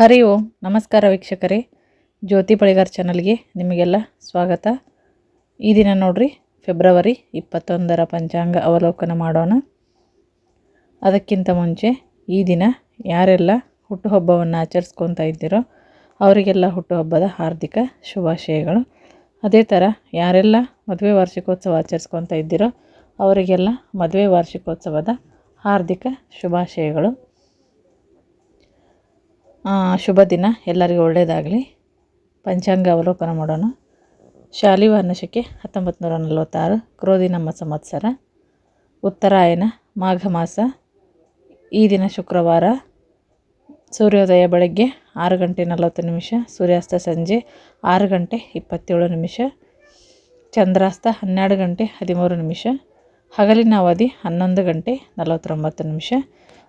ಹರಿ ಓಂ ನಮಸ್ಕಾರ ವೀಕ್ಷಕರೇ, ಜ್ಯೋತಿ ಪಳಿಗಾರ್ ಚಾನಲ್ಗೆ ನಿಮಗೆಲ್ಲ ಸ್ವಾಗತ. ಈ ದಿನ ನೋಡ್ರಿ, ಫೆಬ್ರವರಿ ಇಪ್ಪತ್ತೊಂದರ ಪಂಚಾಂಗ ಅವಲೋಕನ ಮಾಡೋಣ. ಅದಕ್ಕಿಂತ ಮುಂಚೆ ಈ ದಿನ ಯಾರೆಲ್ಲ ಹುಟ್ಟುಹಬ್ಬವನ್ನು ಆಚರಿಸ್ಕೊತಾ ಇದ್ದೀರೋ, ಅವರಿಗೆಲ್ಲ ಹುಟ್ಟುಹಬ್ಬದ ಹಾರ್ದಿಕ ಶುಭಾಶಯಗಳು. ಅದೇ ಥರ ಯಾರೆಲ್ಲ ಮದುವೆ ವಾರ್ಷಿಕೋತ್ಸವ ಆಚರಿಸ್ಕೊತಾ ಇದ್ದೀರೋ, ಅವರಿಗೆಲ್ಲ ಮದುವೆ ವಾರ್ಷಿಕೋತ್ಸವದ ಹಾರ್ದಿಕ ಶುಭಾಶಯಗಳು. ಶುಭ ದಿನ. ಎಲ್ಲರಿಗೂ ಒಳ್ಳೆಯದಾಗಲಿ. ಪಂಚಾಂಗ ಅವಲೋಕನ ಮಾಡೋಣ. ಶಾಲಿವಾಹನ ಶಕೆ ಹತ್ತೊಂಬತ್ತು ನೂರ ನಲವತ್ತಾರು. ಕ್ರೋಧಿ ನಮ್ಮ ಸಂವತ್ಸರ. ಉತ್ತರಾಯಣ, ಮಾಘ ಮಾಸ. ಈ ದಿನ ಶುಕ್ರವಾರ. ಸೂರ್ಯೋದಯ ಬೆಳಗ್ಗೆ ಆರು ಗಂಟೆ ನಲವತ್ತು ನಿಮಿಷ. ಸೂರ್ಯಾಸ್ತ ಸಂಜೆ ಆರು ಗಂಟೆ ಇಪ್ಪತ್ತೇಳು ನಿಮಿಷ. ಚಂದ್ರಾಸ್ತ ಹನ್ನೆರಡು ಗಂಟೆ ಹದಿಮೂರು ನಿಮಿಷ. ಹಗಲಿನ ಅವಧಿ ಹನ್ನೊಂದು ಗಂಟೆ ನಲವತ್ತೊಂಬತ್ತು ನಿಮಿಷ.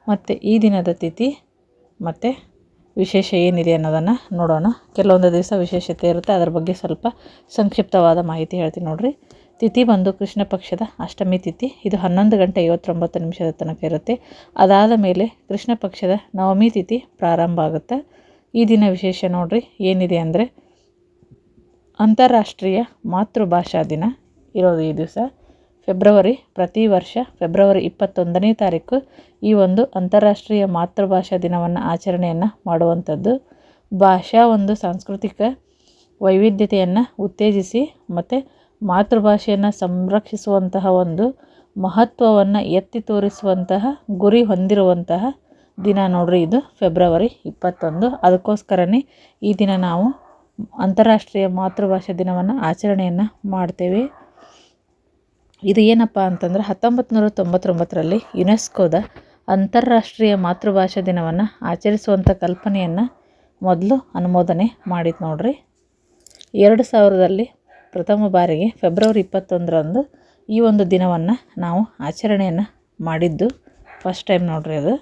ಮತ್ತು ಈ ದಿನದ ತಿಥಿ ಮತ್ತು ವಿಶೇಷ ಏನಿದೆ ಅನ್ನೋದನ್ನು ನೋಡೋಣ. ಕೆಲವೊಂದು ದಿವಸ ವಿಶೇಷತೆ ಇರುತ್ತೆ. ಅದರ ಬಗ್ಗೆ ಸ್ವಲ್ಪ ಸಂಕ್ಷಿಪ್ತವಾದ ಮಾಹಿತಿ ಹೇಳ್ತೀನಿ ನೋಡಿರಿ. ತಿಥಿ ಬಂದು ಕೃಷ್ಣ ಪಕ್ಷದ ಅಷ್ಟಮಿ ತಿಥಿ. ಇದು ಹನ್ನೊಂದು ಗಂಟೆ ಐವತ್ತೊಂಬತ್ತು ನಿಮಿಷದ ತನಕ ಇರುತ್ತೆ. ಅದಾದ ಮೇಲೆ ಕೃಷ್ಣ ಪಕ್ಷದ ನವಮಿ ತಿಥಿ ಪ್ರಾರಂಭ ಆಗುತ್ತೆ. ಈ ದಿನ ವಿಶೇಷ ನೋಡಿರಿ, ಏನಿದೆ ಅಂದರೆ ಅಂತಾರಾಷ್ಟ್ರೀಯ ಮಾತೃಭಾಷಾ ದಿನ ಇರೋದು ಈ ದಿವಸ. ಫೆಬ್ರವರಿ, ಪ್ರತಿ ವರ್ಷ ಫೆಬ್ರವರಿ ಇಪ್ಪತ್ತೊಂದನೇ ತಾರೀಕು ಈ ಒಂದು ಅಂತಾರಾಷ್ಟ್ರೀಯ ಮಾತೃಭಾಷಾ ದಿನವನ್ನು ಆಚರಣೆಯನ್ನು ಮಾಡುವಂಥದ್ದು. ಭಾಷಾ ಒಂದು ಸಾಂಸ್ಕೃತಿಕ ವೈವಿಧ್ಯತೆಯನ್ನು ಉತ್ತೇಜಿಸಿ ಮತ್ತು ಮಾತೃಭಾಷೆಯನ್ನು ಸಂರಕ್ಷಿಸುವಂತಹ ಒಂದು ಮಹತ್ವವನ್ನು ಎತ್ತಿ ತೋರಿಸುವಂತಹ, ಗುರಿ ಹೊಂದಿರುವಂತಹ ದಿನ ನೋಡ್ರಿ ಇದು ಫೆಬ್ರವರಿ ಇಪ್ಪತ್ತೊಂದು. ಅದಕ್ಕೋಸ್ಕರನೇ ಈ ದಿನ ನಾವು ಅಂತಾರಾಷ್ಟ್ರೀಯ ಮಾತೃಭಾಷಾ ದಿನವನ್ನು ಆಚರಣೆಯನ್ನು ಮಾಡ್ತೇವೆ. ಇದು ಏನಪ್ಪ ಅಂತಂದ್ರೆ ಹತ್ತೊಂಬತ್ತು ನೂರ ತೊಂಬತ್ತೊಂಬತ್ತರಲ್ಲಿ ಯುನೆಸ್ಕೋದ ಅಂತಾರಾಷ್ಟ್ರೀಯ ಮಾತೃಭಾಷಾ ದಿನವನ್ನು ಆಚರಿಸುವಂಥ ಕಲ್ಪನೆಯನ್ನು ಮೊದಲು ಅನುಮೋದನೆ ಮಾಡಿತ್ತು ನೋಡ್ರಿ. ಎರಡು ಸಾವಿರದಲ್ಲಿ ಪ್ರಥಮ ಬಾರಿಗೆ ಫೆಬ್ರವರಿ ಇಪ್ಪತ್ತೊಂದರಂದು ಈ ಒಂದು ದಿನವನ್ನು ನಾವು ಆಚರಣೆಯನ್ನು ಮಾಡಿದ್ದು ಫಸ್ಟ್ ಟೈಮ್ ನೋಡ್ರಿ ಅದು.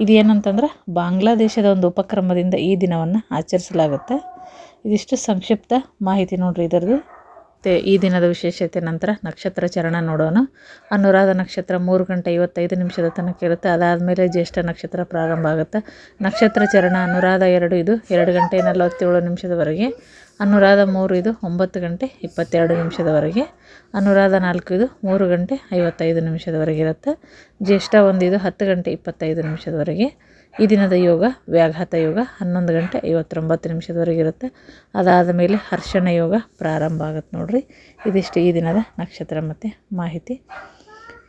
ಇದು ಏನಂತಂದ್ರೆ ಬಾಂಗ್ಲಾದೇಶದ ಒಂದು ಉಪಕ್ರಮದಿಂದ ಈ ದಿನವನ್ನು ಆಚರಿಸಲಾಗುತ್ತೆ. ಇದಿಷ್ಟು ಸಂಕ್ಷಿಪ್ತ ಮಾಹಿತಿ ನೋಡ್ರಿ ಇದರದ್ದು ಮತ್ತು ಈ ದಿನದ ವಿಶೇಷತೆ ನಂತರ ನಕ್ಷತ್ರ ಚರಣ ನೋಡೋಣ. ಅನುರಾಧ ನಕ್ಷತ್ರ ಮೂರು ಗಂಟೆ ಐವತ್ತೈದು ನಿಮಿಷದ ತನಕ ಇರುತ್ತೆ. ಅದಾದಮೇಲೆ ಜ್ಯೇಷ್ಠ ನಕ್ಷತ್ರ ಪ್ರಾರಂಭ ಆಗುತ್ತೆ. ನಕ್ಷತ್ರ ಚರಣ ಅನುರಾಧ ಎರಡು, ಇದು ಎರಡು ಗಂಟೆ ನಲವತ್ತೇಳು ನಿಮಿಷದವರೆಗೆ. ಅನುರಾಧ ಮೂರು, ಇದು ಒಂಬತ್ತು ಗಂಟೆ ಇಪ್ಪತ್ತೆರಡು ನಿಮಿಷದವರೆಗೆ. ಅನುರಾಧ ನಾಲ್ಕು, ಇದು ಮೂರು ಗಂಟೆ ಐವತ್ತೈದು ನಿಮಿಷದವರೆಗೆ ಇರುತ್ತೆ. ಜ್ಯೇಷ್ಠ ಒಂದು, ಇದು ಹತ್ತು ಗಂಟೆ ಇಪ್ಪತ್ತೈದು ನಿಮಿಷದವರೆಗೆ. ಈ ದಿನದ ಯೋಗ, ವ್ಯಾಘಾತ ಯೋಗ ಹನ್ನೊಂದು ಗಂಟೆ ಐವತ್ತೊಂಬತ್ತು ನಿಮಿಷದವರೆಗೆ ಇರುತ್ತೆ. ಅದಾದ ಮೇಲೆ ಹರ್ಷಣ ಯೋಗ ಪ್ರಾರಂಭ ಆಗುತ್ತೆ ನೋಡಿರಿ. ಇದಿಷ್ಟು ಈ ದಿನದ ನಕ್ಷತ್ರ ಮತ್ತು ಮಾಹಿತಿ.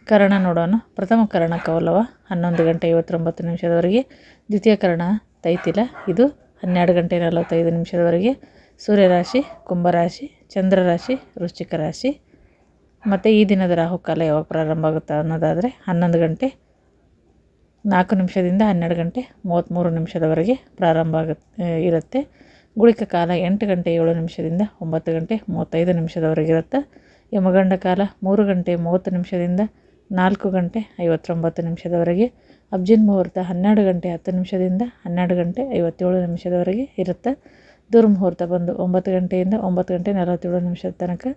ಕರ್ಣ ನೋಡೋಣ. ಪ್ರಥಮ ಕರ್ಣ ಕೌಲವ ಹನ್ನೊಂದು ಗಂಟೆ ಐವತ್ತೊಂಬತ್ತು ನಿಮಿಷದವರೆಗೆ. ದ್ವಿತೀಯ ಕರ್ಣ ತೈತಿಲ. ಇದು ಹನ್ನೆರಡು ಗಂಟೆ ನಲವತ್ತೈದು ನಿಮಿಷದವರೆಗೆ. ಸೂರ್ಯರಾಶಿ ಕುಂಭರಾಶಿ ಚಂದ್ರರಾಶಿ ವೃಶ್ಚಿಕ ರಾಶಿ. ಮತ್ತು ಈ ದಿನದ ರಾಹುಕಾಲ ಯಾವಾಗ ಪ್ರಾರಂಭ ಆಗುತ್ತೆ ಅನ್ನೋದಾದರೆ ಹನ್ನೊಂದು ಗಂಟೆ ನಾಲ್ಕು ನಿಮಿಷದಿಂದ ಹನ್ನೆರಡು ಗಂಟೆ ಮೂವತ್ತ್ಮೂರು ನಿಮಿಷದವರೆಗೆ ಪ್ರಾರಂಭ ಆಗುತ್ತೆ ಇರುತ್ತೆ. ಗುಳಿಕ ಕಾಲ ಎಂಟು ಗಂಟೆ ಏಳು ನಿಮಿಷದಿಂದ ಒಂಬತ್ತು ಗಂಟೆ ಮೂವತ್ತೈದು ನಿಮಿಷದವರೆಗೆ ಇರುತ್ತೆ. ಯಮಗಂಡ ಕಾಲ ಮೂರು ಗಂಟೆ ಮೂವತ್ತು ನಿಮಿಷದಿಂದ ನಾಲ್ಕು ಗಂಟೆ ಐವತ್ತೊಂಬತ್ತು ನಿಮಿಷದವರೆಗೆ. ಅಬ್ಜಿನ್ ಮುಹೂರ್ತ ಹನ್ನೆರಡು ಗಂಟೆ ಹತ್ತು ನಿಮಿಷದಿಂದ ಹನ್ನೆರಡು ಗಂಟೆ ಐವತ್ತೇಳು ನಿಮಿಷದವರೆಗೆ ಇರುತ್ತೆ. ದುರ್ಮುಹೂರ್ತ ಬಂದು ಒಂಬತ್ತು ಗಂಟೆಯಿಂದ ಒಂಬತ್ತು ಗಂಟೆ ನಲವತ್ತೇಳು ನಿಮಿಷದ ತನಕ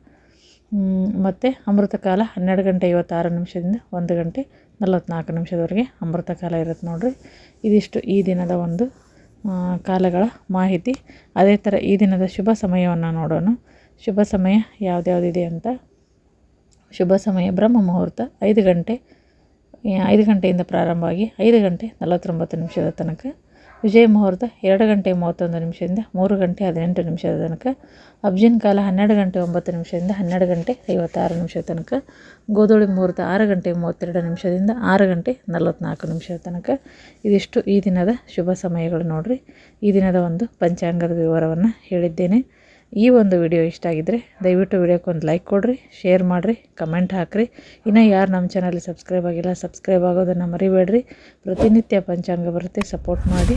ಮತ್ತು ಅಮೃತ ಕಾಲ ಹನ್ನೆರಡು ಗಂಟೆ ಐವತ್ತಾರು ನಿಮಿಷದಿಂದ ಒಂದು ಗಂಟೆ ನಲವತ್ತ್ನಾಲ್ಕು ನಿಮಿಷದವರೆಗೆ ಅಮೃತ ಕಾಲ ಇರುತ್ತೆ ನೋಡಿರಿ. ಇದಿಷ್ಟು ಈ ದಿನದ ಒಂದು ಕಾಲಗಳ ಮಾಹಿತಿ. ಅದೇ ಥರ ಈ ದಿನದ ಶುಭ ಸಮಯವನ್ನು ನೋಡೋಣ. ಶುಭ ಸಮಯ ಯಾವ್ದ್ಯಾವುದಿದೆ ಅಂತ. ಶುಭ ಸಮಯ ಬ್ರಹ್ಮ ಮುಹೂರ್ತ ಐದು ಗಂಟೆ, ಐದು ಗಂಟೆಯಿಂದ ಪ್ರಾರಂಭವಾಗಿ ಐದು ಗಂಟೆ ನಲವತ್ತೊಂಬತ್ತು ನಿಮಿಷದ ತನಕ. ವಿಜಯ ಮುಹೂರ್ತ ಎರಡು ಗಂಟೆ ಮೂವತ್ತೊಂದು ನಿಮಿಷದಿಂದ ಮೂರು ಗಂಟೆ ಹದಿನೆಂಟು ನಿಮಿಷದ ತನಕ, ಅಬ್ಜಿನ್ ಕಾಲ ಹನ್ನೆರಡು ಗಂಟೆ ಒಂಬತ್ತು ನಿಮಿಷದಿಂದ ಹನ್ನೆರಡು ಗಂಟೆ ಐವತ್ತಾರು ನಿಮಿಷದ ತನಕ, ಗೋಧೂಳಿ ಮುಹೂರ್ತ ಆರು ಗಂಟೆ ಮೂವತ್ತೆರಡು ನಿಮಿಷದಿಂದ ಆರು ಗಂಟೆ ನಲವತ್ತ್ನಾಲ್ಕು ನಿಮಿಷದ ತನಕ. ಇದಿಷ್ಟು ಈ ದಿನದ ಶುಭ ಸಮಯಗಳು ನೋಡಿರಿ. ಈ ದಿನದ ಒಂದು ಪಂಚಾಂಗದ ವಿವರವನ್ನು ಹೇಳಿದ್ದೇನೆ. ಈ ಒಂದು ವಿಡಿಯೋ ಇಷ್ಟ ಆಗಿದ್ದರೆ ದಯವಿಟ್ಟು ವಿಡಿಯೋಕ್ಕೆ ಒಂದು ಲೈಕ್ ಕೊಡಿರಿ, ಶೇರ್ ಮಾಡಿರಿ, ಕಮೆಂಟ್ ಹಾಕಿರಿ. ಇನ್ನು ಯಾರು ನಮ್ಮ ಚಾನಲ್ ಸಬ್ಸ್ಕ್ರೈಬ್ ಆಗಿಲ್ಲ, ಸಬ್ಸ್ಕ್ರೈಬ್ ಆಗೋದನ್ನು ಮರಿಬೇಡ್ರಿ. ಪ್ರತಿನಿತ್ಯ ಪಂಚಾಂಗ ಬರುತ್ತೆ, ಸಪೋರ್ಟ್ ಮಾಡಿ.